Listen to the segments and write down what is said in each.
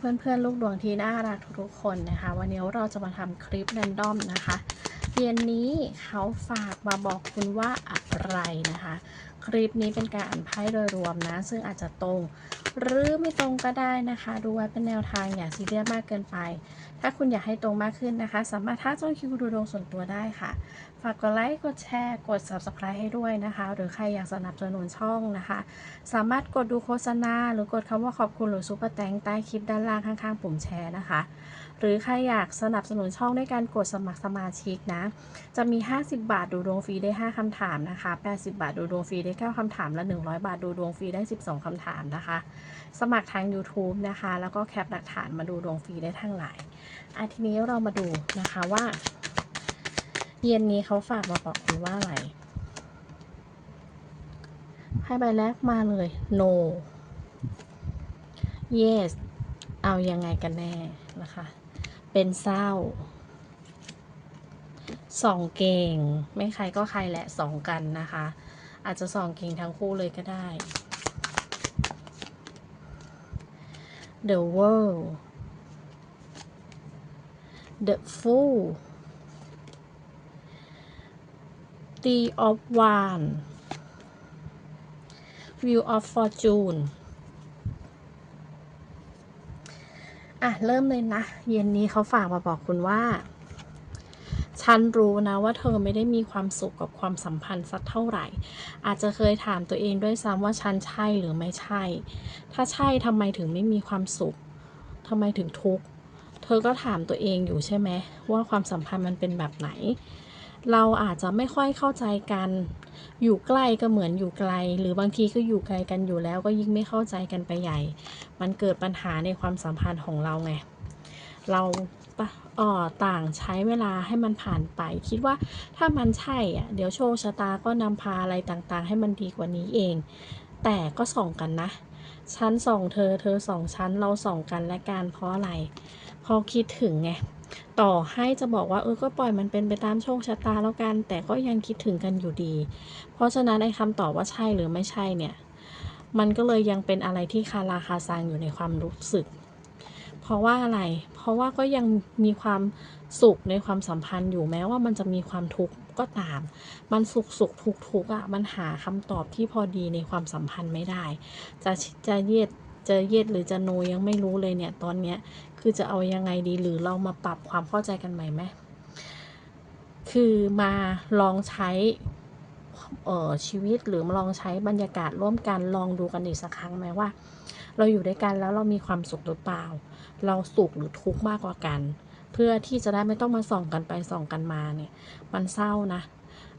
เพื่อนๆ ลูกดวงที่น่ารักทุกๆคนนะคะ วันนี้เราจะมาทำคลิปแรนดอมนะคะ เย็นนี้เขาฝากมาบอกคุณว่าอะไรนะคะ คลิปนี้เป็นการอ่านไพ่โดยรวมนะ ซึ่งอาจจะตรง หรือไม่ตรงก็ได้นะคะ ดูไว้เป็นแนวทางอย่าซีเรียสมากเกินไป ถ้าคุณอยากให้ตรงมากขึ้นนะคะ สามารถทักจ้องคิวดูดวงส่วนตัวได้ค่ะ ฝากกดไลค์กดแชร์ กด subscribe ให้ด้วยนะคะ หรือใครอยากสนับสนุนช่องนะคะ สามารถกดดูโฆษณา หรือกดคำว่าขอบคุณหรือซุปเปอร์แตงใต้คลิปด้านล่างข้างๆ ปุ่มแชร์นะคะ หรือใครอยากสนับสนุนช่องด้วยการกดสมัครสมาชิกนะ จะมี 50 บาทดูดวงฟรีได้ 5คำถามนะคะ 80 บาทดูดวงฟรีได้ 9คำถามและ 100 บาทดูดวงฟรีได้ 12คำถามนะคะ สมัครทาง YouTube นะคะ แล้วก็แคปหลักฐานมาดูดวงฟรีได้ทางไลน์อะทีนี้เรามาดูนะคะว่า เย็นนี้เขาฝากมาบอกคุณว่าอะไรให้ใบแรกมาเลย no yes เอายังไงกันแน่นะคะ เป็นเศร้าส่องเก่ง ไม่ใครก็ใครแหละส่องกันนะคะ อาจจะส่องเก่งทั้งคู่เลยก็ได้ the world the fool the of one view of fortune อะ เริ่มเลยนะ เย็นนี้เขาฝากมาบอกคุณว่า ฉันรู้นะว่าเธอไม่ได้มีความสุขกับความสัมพันธ์สักเท่าไหร่ อาจจะเคยถามตัวเองด้วยซ้ำว่าฉันใช่หรือไม่ใช่ ถ้าใช่ทำไมถึงไม่มีความสุขทำไมถึงทุกข์ เธอก็ถามตัวเองอยู่ใช่ไหมว่าความสัมพันธ์มันเป็นแบบไหน เราอาจจะไม่ค่อยเข้าใจกัน อยู่ใกล้ก็เหมือนอยู่ไกล หรือบางทีก็อยู่ไกลกันอยู่แล้วก็ยิ่งไม่เข้าใจกันไปใหญ่ มันเกิดปัญหาในความสัมพันธ์ของเราไง เราออต่างใช้เวลาให้มันผ่านไป คิดว่าถ้ามันใช่อะ เดี๋ยวโชคชะตาก็นำพาอะไรต่างๆ ให้มันดีกว่านี้เอง แต่ก็ส่องกันนะฉันส่องเธอ เธอส่องฉันเราส่องกันและกันเพราะอะไรเพราะคิดถึงไง ต่อให้จะบอกว่าเออก็ปล่อยมันเป็นไปตามโชคชะตาแล้วกัน แต่ก็ยังคิดถึงกันอยู่ดี เพราะฉะนั้นไอ้คำตอบว่าใช่หรือไม่ใช่เนี่ย มันก็เลยยังเป็นอะไรที่คาราคาซังอยู่ในความรู้สึก เพราะว่าอะไร เพราะว่าก็ยังมีความสุขในความสัมพันธ์อยู่แม้ว่ามันจะมีความทุกข์ก็ตาม มันสุขสุขทุกทุกข์อะ มันหาคำตอบที่พอดีในความสัมพันธ์ไม่ได้ จะจะเย็ด จะเย็ดหรือจะโนยังไม่รู้เลยเนี่ย ตอนเนี้ยคือจะเอายังไงดีหรือเรามาปรับความเข้าใจกันใหม่ไหมคือมาลองใช้ออชีวิตหรือมาลองใช้บรรยากาศร่วมกันลองดูกันอีกสักครั้งไหมว่า เราอยู่ด้วยกันแล้วเรามีความสุขหรือเปล่า เราสุขหรือทุกข์มากกว่ากัน เพื่อที่จะได้ไม่ต้องมาส่องกันไปส่องกันมาเนี่ย มันเศร้านะ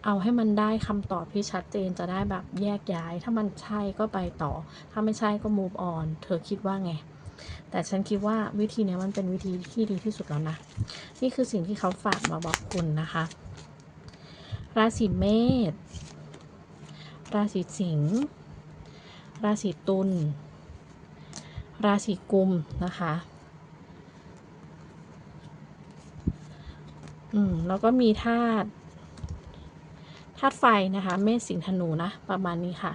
เอาให้มันได้คำตอบที่ชัดเจนจะได้แบบแยกย้าย ถ้ามันใช่ก็ไปต่อ ถ้าไม่ใช่ก็ move on เธอคิดว่าไง แต่ฉันคิดว่าวิธีนี้มันเป็นวิธีที่ดีที่สุดแล้วนะ นี่คือสิ่งที่เขาฝากมาบอกคุณนะคะ ราศีเมษ ราศีสิงห์ ราศีตุล ราศีกุมนะคะอืมแล้วก็มีธาตุ ธาตุไฟนะคะ เมษสิงห์ธนูนะ ประมาณนี้ค่ะ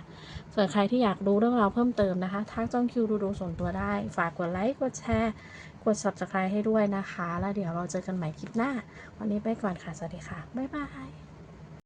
ส่วนใครที่อยากรู้เรื่องราวเพิ่มเติมนะคะ ทักจ้องคิวดูดูส่วนตัวได้ ฝากกดไลค์กดแชร์กด subscribe ให้ด้วยนะคะ แล้วเดี๋ยวเราเจอกันใหม่คลิปหน้า วันนี้ไปก่อนค่ะ สวัสดีค่ะ บ๊ายบาย